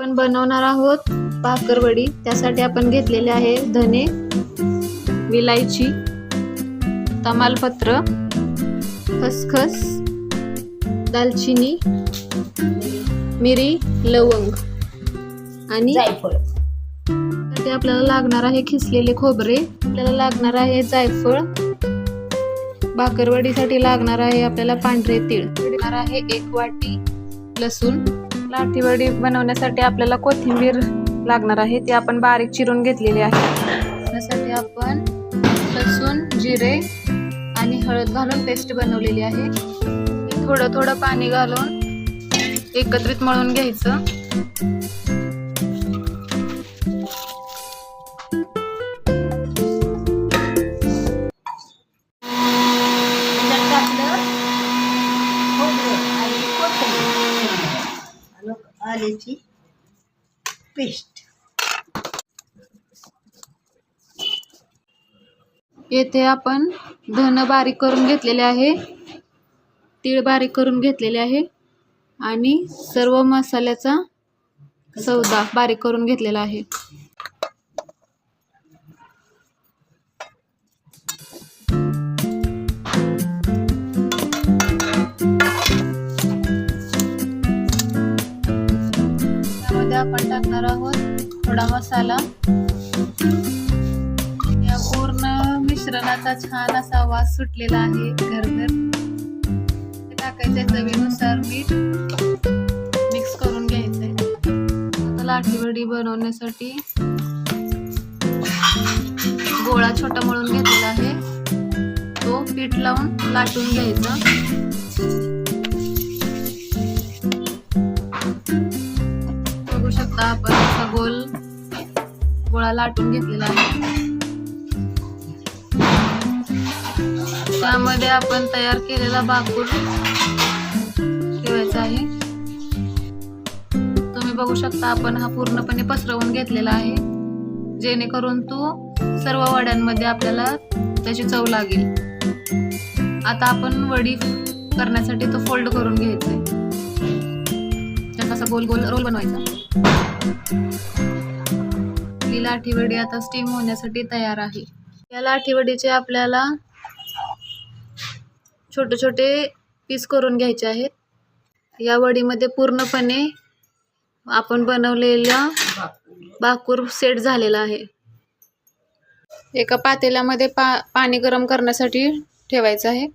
आपण बनवणार आहोत भाकरवडी. त्यासाठी आपण घेतलेले आहे धने विलायची तमालपत्र खसखस दालचिनी मिरी लवंग आणि जायफळ. त्यासाठी आपल्याला लागणार आहे खिसलेले खोबरे. आपल्याला लागणार आहे जायफळ. भाकरवडीसाठी लागणार आहे आपल्याला पांढरे तीळ. लागणार आहे एक वाटी लसूण. लाठीवडी बनवण्यासाठी आपल्याला कोथिंबीर लागणार आहे ती आपण बारीक चिरून घेतलेली आहे. त्यासाठी आपण लसूण जिरे आणि हळद घालून पेस्ट बनवलेली आहे. थोडं थोडं पाणी घालून एकत्रित मळून घ्यायचं. टाकलं खोबरं आणि कोथिंबीर आणि आल्याची पेस्ट. येथे आपण धन बारीक करून घेतलेले आहे तीळ बारीक करून घेतलेले आहे आणि सर्व मसाल्याचा सौदा बारीक करून घेतलेला आहे. त्यामध्ये आपण टाकणार आहोत थोडा मसाला. या पूर्ण मिश्रणाचा छान असा वास सुटलेला आहे घरभर. ते टाकायचे चवीनुसार मीठ. मिक्स करून घ्यायचंय. आता लाठीवडी बनवण्यासाठी गोळा छोटा मळून घेतलेला आहे. तो पीठ लावून लाटून घ्यायचा. गोळा लाटून घेतलेला आहे. त्यामध्ये आपण तयार केलेला बाकूर ठेवायचा आहे. तुम्ही बघू शकता आपण हा पूर्णपणे पसरवून घेतलेला आहे. जेणेकरून तो सर्व वड्यांमध्ये आपल्याला त्याची चव लागेल. आता आपण वडी करण्यासाठी तो फोल्ड करून घ्यायचा आहे त्याचा असा गोल गोल रोल बनवायचा. लाठीवडी आता स्टीम होण्यासाठी तयार आहे. या लाठीवडीचे आपल्याला छोटे छोटे पीस करून घ्यायचे आहेत. या वडीमध्ये पूर्णपणे आपण बनवलेला बाकूर सेट झालेला आहे. एका पातेल्यामध्ये पा पाणी गरम करण्यासाठी ठेवायचं आहे.